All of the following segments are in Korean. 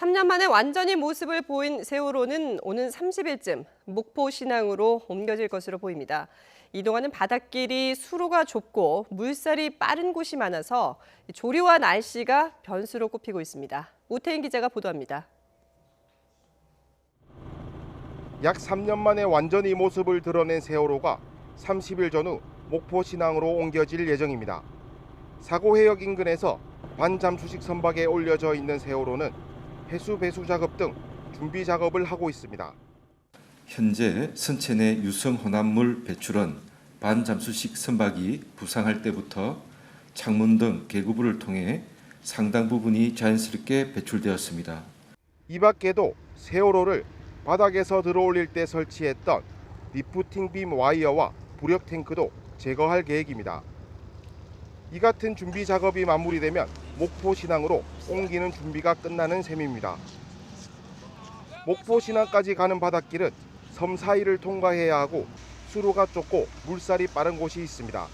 3년 만에 완전히 모습을 보인 세월호는 오는 30일쯤 목포 신항으로 옮겨질 것으로 보입니다. 이동하는 바닷길이 수로가 좁고 물살이 빠른 곳이 많아서 조류와 날씨가 변수로 꼽히고 있습니다. 우태인 기자가 보도합니다. 약 3년 만에 완전히 모습을 드러낸 세월호가 30일 전후 목포 신항으로 옮겨질 예정입니다. 사고 해역 인근에서 반잠수식 선박에 올려져 있는 세월호는 해수 배수 작업 등 준비 작업을 하고 있습니다. 현재 선체 내 유성 혼합물 배출은 반잠수식 선박이 부상할 때부터 창문 등 개구부를 통해 상당 부분이 자연스럽게 배출되었습니다. 이 밖에도 세월호를 바닥에서 들어올릴 때 설치했던 리프팅 빔 와이어와 부력 탱크도 제거할 계획입니다. 이 같은 준비 작업이 마무리되면 목포 신항으로 옮기는 준비가 끝나는 셈입니다. 목포 신항까지 가는 바닷길은 섬 사이를 통과해야 하고 수로가 좁고 물살이 빠른 곳이 있습니다.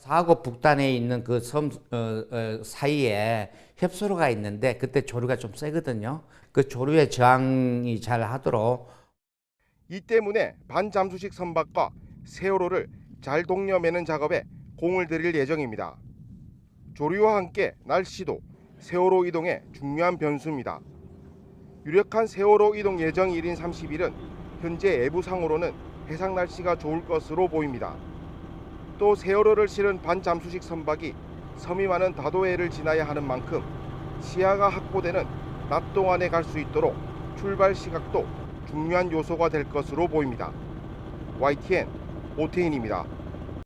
사고 북단에 있는 그섬 사이에 협소로가 있는데 그때 조류가 좀 세거든요. 그 조류에 저항이 잘 하도록 이 때문에 반잠수식 선박과 세월호를 잘 동여매는 작업에 공을 들일 예정입니다. 조류와 함께 날씨도 세월호 이동에 중요한 변수입니다. 유력한 세월호 이동 예정일인 30일은 현재 예부상으로는 해상 날씨가 좋을 것으로 보입니다. 또 세월호를 실은 반잠수식 선박이 섬이 많은 다도해를 지나야 하는 만큼 시야가 확보되는 낮 동안에 갈 수 있도록 출발 시각도 중요한 요소가 될 것으로 보입니다. YTN 오태인입니다.